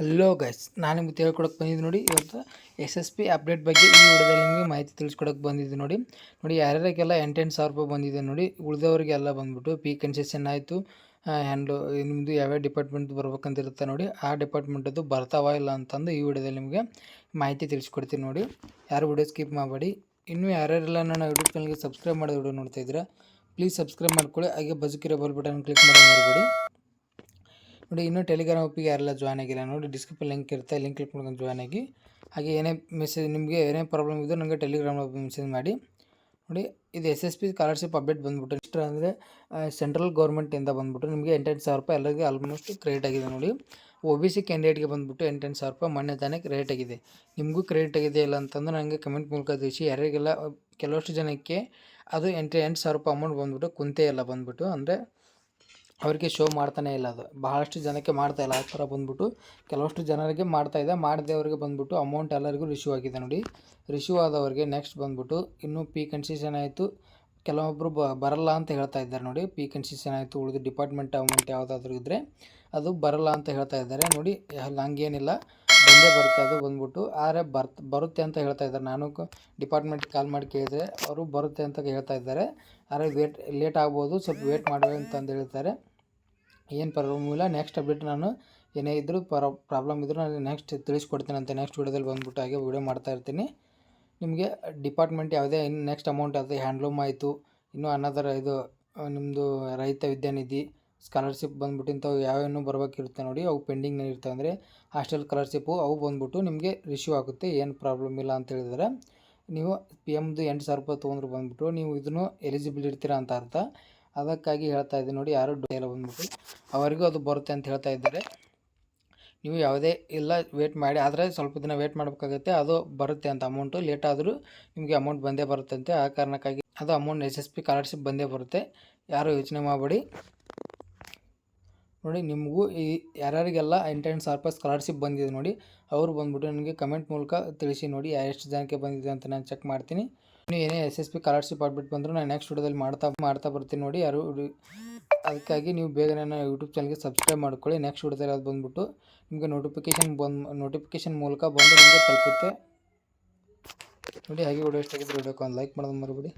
Hello guys ನಾನು ನಿಮ್ಗೆ ತಿಳ್ಕೊಡಕ್ಕೆ ಬಂದಿದ್ದು ನೋಡಿ, ಇವತ್ತು ಎಸ್ ಎಸ್ ಪಿ ಅಪ್ಡೇಟ್ ಬಗ್ಗೆ ಈ ವಿಡಿಯೋದಲ್ಲಿ ನಿಮಗೆ ಮಾಹಿತಿ ತಿಳಿಸ್ಕೊಡಕ್ಕೆ ಬಂದಿದ್ದು ನೋಡಿ. ನೋಡಿ, ಯಾರ್ಯಾರಿಗೆಲ್ಲ ಎಂಟೆಂಟು ಸಾವಿರ ರೂಪಾಯಿ ಬಂದಿದೆ ನೋಡಿ, ಉಳಿದವರಿಗೆಲ್ಲ ಬಂದ್ಬಿಟ್ಟು ಪಿ ಕನ್ಸೆಷನ್ ಆಯಿತು ಹ್ಯಾಂಡ್ಲು ನಿಮ್ಮದು ಯಾವ್ಯಾವ ಡಿಪಾರ್ಟ್ಮೆಂಟ್ ಬರ್ಬೇಕಂತ ಇರುತ್ತೆ ನೋಡಿ, ಆ ಡಿಪಾರ್ಟ್ಮೆಂಟದ್ದು ಬರ್ತಾವ ಇಲ್ಲ ಅಂತಂದು ಈ ವಿಡಿಯೋದಲ್ಲಿ ನಿಮಗೆ ಮಾಹಿತಿ ತಿಳಿಸ್ಕೊಡ್ತೀನಿ ನೋಡಿ. ಯಾರು ವಿಡಿಯೋ ಸ್ಕಿಪ್ ಮಾಡಬೇಡಿ. ಇನ್ನೂ ಯಾರ್ಯಾರೆಲ್ಲ ನನ್ನ ಯೂಟ್ಯೂಬ್ ಚಾನಲ್ಗೆ ಸಬ್ಸ್ಕ್ರೈಬ್ ಮಾಡೋದು ವಿಡಿಯೋ ನೋಡ್ತಾ ಇದ್ದೀರಾ ಪ್ಲೀಸ್ ಸಬ್ಸ್ಕ್ರೈಬ್ ಮಾಡ್ಕೊಳ್ಳಿ. ಹಾಗೆ ಬಜಕಿರೋ ಬಲ್ ಬಟನ್ ಕ್ಲಿಕ್ ಮಾಡಿ ಮಾಡಬೇಡಿ ನೋಡಿ, ಇನ್ನೂ ಟೆಲಿಗ್ರಾಮ್ ಒಪ್ಪಿಗೆ ಯಾರೆಲ್ಲ ಜಾಯ್ನ್ ಆಗಿಲ್ಲ ನೋಡಿ ಡಿಸ್ಕ್ರಿಪ್ಷನ್ ಲಿಂಕ್ ಇರುತ್ತೆ ಲಿಂಕ್ ಕ್ಲಿಕ್ ಮಾಡ್ಕೊಂಡು ಜಾಯ್ನ್ ಆಗಿ. ಹಾಗೆ ಏನೇ ಮೆಸೇಜ್ ನಿಮಗೆ ಏನೇ ಪ್ರಾಬ್ಲಮ್ ಇದ್ದರೂ ನನಗೆ ಟೆಲಿಗ್ರಾಮ್ ಮೆಸೇಜ್ ಮಾಡಿ. ನೋಡಿ, ಇದು S S P scholarship update ಬಂದುಬಿಟ್ಟು ನೆಕ್ಸ್ಟ್ ಅಂದರೆ ಸೆಂಟ್ರಲ್ ಗೌರ್ಮೆಂಟಿಂದ ಬಂದುಬಿಟ್ಟು ನಿಮಗೆ ಎಂಟೆಂಟು ಸಾವಿರ ರೂಪಾಯಿ ಎಲ್ಲರಿಗೆ ಆಲ್ಮೋಸ್ಟ್ ಕ್ರೆಡಿಟ್ ಆಗಿದೆ ನೋಡಿ. ಒ ಬಿ ಸಿ ಕ್ಯಾಂಡಿಡೇಟ್ಗೆ ಬಂದುಬಿಟ್ಟು ಎಂಟೆಂಟು ಸಾವಿರ ರೂಪಾಯಿ ಮೊನ್ನೆ ತಾನೇ ಕ್ರೆಡಿಟ್ ಆಗಿದೆ. ನಿಮಗೂ ಕ್ರೆಡಿಟ್ ಆಗಿದೆ ಇಲ್ಲ ಅಂತಂದ್ರೆ ನನಗೆ ಕಮೆಂಟ್ ಮೂಲಕ ತಿಳಿಸಿ. ಯಾರಿಗೆಲ್ಲ, ಕೆಲವಷ್ಟು ಜನಕ್ಕೆ ಅದು ಎಂಟು ಎಂಟು ಸಾವಿರ ರೂಪಾಯಿ ಅಮೌಂಟ್ ಬಂದ್ಬಿಟ್ಟು ಕುಂತೇ ಎಲ್ಲ ಬಂದುಬಿಟ್ಟು ಅಂದರೆ ಅವರಿಗೆ ಶೋ ಮಾಡ್ತಾನೆ ಇಲ್ಲ ಅದು. ಬಹಳಷ್ಟು ಜನಕ್ಕೆ ಮಾಡ್ತಾ ಇಲ್ಲ. ಆ ಥರ ಬಂದ್ಬಿಟ್ಟು ಕೆಲವಷ್ಟು ಜನರಿಗೆ ಮಾಡ್ತಾ ಇದೆ. ಮಾಡಿದವರಿಗೆ ಬಂದ್ಬಿಟ್ಟು ಅಮೌಂಟ್ ಎಲ್ಲರಿಗೂ ರಿಶ್ಯೂ ಆಗಿದೆ ನೋಡಿ. ರಿಶ್ಯೂ ಆದವರಿಗೆ ನೆಕ್ಸ್ಟ್ ಬಂದ್ಬಿಟ್ಟು ಇನ್ನೂ ಪಿ ಕನ್ಸಿಷನ್ ಆಯಿತು. ಕೆಲವೊಬ್ಬರು ಬರಲ್ಲ ಅಂತ ಹೇಳ್ತಾ ಇದ್ದಾರೆ ನೋಡಿ. ಪಿ ಕನ್ಸಿಷನ್ ಆಯಿತು, ಉಳಿದು ಡಿಪಾರ್ಟ್ಮೆಂಟ್ ಅಮೌಂಟ್ ಯಾವುದಾದ್ರೂ ಇದ್ದರೆ ಅದು ಬರಲ್ಲ ಅಂತ ಹೇಳ್ತಾ ಇದ್ದಾರೆ. ನೋಡಿ, ಹಂಗೇನಿಲ್ಲ. ಬಂದೇ ಬರುತ್ತೆ ಅದು ಬಂದ್ಬಿಟ್ಟು. ಆದರೆ ಬರ್ತ್, ಬರುತ್ತೆ ಅಂತ ಹೇಳ್ತಾ ಇದ್ದಾರೆ. ನಾನು ಡಿಪಾರ್ಟ್ಮೆಂಟ್ ಕಾಲ್ ಮಾಡಿ ಕೇಳಿದರೆ ಅವರು ಬರುತ್ತೆ ಅಂತ ಹೇಳ್ತಾ ಇದ್ದಾರೆ. ಆದರೆ ವೇಟ್ ಲೇಟ್ ಆಗ್ಬೋದು. ಸ್ವಲ್ಪ ವೇಟ್ ಮಾಡಿ ಅಂತಂದು ಹೇಳ್ತಾರೆ. ಏನು ಪ್ರಾಬ್ಲಮ್ ಇಲ್ಲ. ನೆಕ್ಸ್ಟ್ ಅಪ್ಡೇಟ್ ನಾನು ಏನೇ ಇದ್ದರೂ ಪರ ಪ್ರಾಬ್ಲಮ್ ಇದ್ದರೂ ನಾನು ನೆಕ್ಸ್ಟ್ ತಿಳಿಸ್ಕೊಡ್ತೀನಿ ಅಂತ ನೆಕ್ಸ್ಟ್ ವೀಡಿಯೋದಲ್ಲಿ ಬಂದುಬಿಟ್ಟು ಹಾಗೆ ವೀಡಿಯೋ ಮಾಡ್ತಾ ಇರ್ತೀನಿ. ನಿಮಗೆ ಡಿಪಾರ್ಟ್ಮೆಂಟ್ ಯಾವುದೇ ಇನ್ನು ನೆಕ್ಸ್ಟ್ ಅಮೌಂಟ್ ಅದು ಹ್ಯಾಂಡ್ಲೂಮ್ ಆಯಿತು, ಇನ್ನೂ ಅನ್ನೋದರ ಇದು ನಿಮ್ಮದು ರೈತ ವಿದ್ಯಾನಿಧಿ ಸ್ಕಾಲರ್ಶಿಪ್ ಬಂದ್ಬಿಟ್ಟು ಇಂಥವು ಯಾವ್ಯಾವ ಬರಬೇಕಿರುತ್ತೆ ನೋಡಿ, ಅವು ಪೆಂಡಿಂಗ್ ಇರ್ತವೆ ಅಂದರೆ ಹಾಸ್ಟೆಲ್ ಸ್ಕಾಲರ್ಶಿಪ್ಪು ಅವು ಬಂದ್ಬಿಟ್ಟು ನಿಮಗೆ ರಿಶ್ಯೂ ಆಗುತ್ತೆ, ಏನು ಪ್ರಾಬ್ಲಮ್ ಇಲ್ಲ ಅಂತ ಹೇಳಿದರೆ. ನೀವು ಪಿ ಎಮ್ದು ಎಂಟು ಸಾವಿರ ರೂಪಾಯಿ ತೊಗೊಂಡ್ರು ಬಂದ್ಬಿಟ್ಟು ನೀವು ಇದನ್ನು ಎಲಿಜಿಬಲ್ ಇರ್ತೀರಾ ಅಂತ ಅರ್ಥ. ಅದಕ್ಕಾಗಿ ಹೇಳ್ತಾ ಇದ್ದೀನಿ ನೋಡಿ, ಯಾರು ಡೇಲ ಬಂದ್ಬಿಟ್ಟು. ಅವರಿಗೂ ಅದು ಬರುತ್ತೆ ಅಂತ ಹೇಳ್ತಾ ಇದ್ದಾರೆ. ನೀವು ಯಾವುದೇ ಇಲ್ಲ ವೇಟ್ ಮಾಡಿ. ಆದರೆ ಸ್ವಲ್ಪ ದಿನ ವೇಟ್ ಮಾಡಬೇಕಾಗುತ್ತೆ. ಅದು ಬರುತ್ತೆ ಅಂತ ಅಮೌಂಟು ಲೇಟ್ ಆದರೂ ನಿಮಗೆ ಅಮೌಂಟ್ ಬಂದೇ ಬರುತ್ತೆ ಅಂತೆ. ಆ ಕಾರಣಕ್ಕಾಗಿ ಅದು amount S S P scholarship ಬಂದೇ ಬರುತ್ತೆ. ಯಾರು ಯೋಚನೆ ಮಾಡಬೇಡಿ. ನೋಡಿ, ನಿಮಗೂ ಈ ಯಾರ್ಯಾರಿಗೆಲ್ಲ ಎಂಟೆಂಟು ಸಾವಿರ ರೂಪಾಯಿ ಸ್ಕಾಲರ್ಶಿಪ್ ಬಂದಿದೆ ನೋಡಿ, ಅವರು ಬಂದ್ಬಿಟ್ಟು ನನಗೆ ಕಮೆಂಟ್ ಮೂಲಕ ತಿಳಿಸಿ ನೋಡಿ ಎಷ್ಟು ಜನಕ್ಕೆ ಬಂದಿದೆ ಅಂತ ನಾನು ಚೆಕ್ ಮಾಡ್ತೀನಿ. ನೀವು ಏನೇ ಎಸ್ ಎಸ್ ಪಿ ಸ್ಕಾಲರ್ಶಿಪ್ ಆಗ್ಬಿಟ್ಟು ಬಂದರೂ ನಾನು ನೆಕ್ಸ್ಟ್ ವಿಡಿಯೋದಲ್ಲಿ ಮಾಡ್ತಾ ಮಾಡ್ತಾ ಬರ್ತೀನಿ ನೋಡಿ ಯಾರು ಅದಕ್ಕಾಗಿ ನೀವು ಬೇಗ ನನ್ನ ಯೂಟ್ಯೂಬ್ ಚಾನಲ್ಗೆ ಸಬ್ಸ್ಕ್ರೈಬ್ ಮಾಡ್ಕೊಳ್ಳಿ. ನೆಕ್ಸ್ಟ್ ವಿಡಿಯೋದಲ್ಲಿ ಅದು ಬಂದ್ಬಿಟ್ಟು ನಿಮಗೆ ನೋಟಿಫಿಕೇಶನ್ ಬಂದು ನೋಟಿಫಿಕೇಶನ್ ಮೂಲಕ ಬಂದು ನಿಮಗೆ ತಲುಪುತ್ತೆ. ನೋಡಿ, ಹಾಗೆ ವಿಡಿಯೋ ಇಷ್ಟ ಆಗಿದ್ರೆ ವಿಡಿಯೋಕ್ಕೆ ಒಂದು ಲೈಕ್ ಮಾಡೋದು ಮರಿಬೇಡಿ.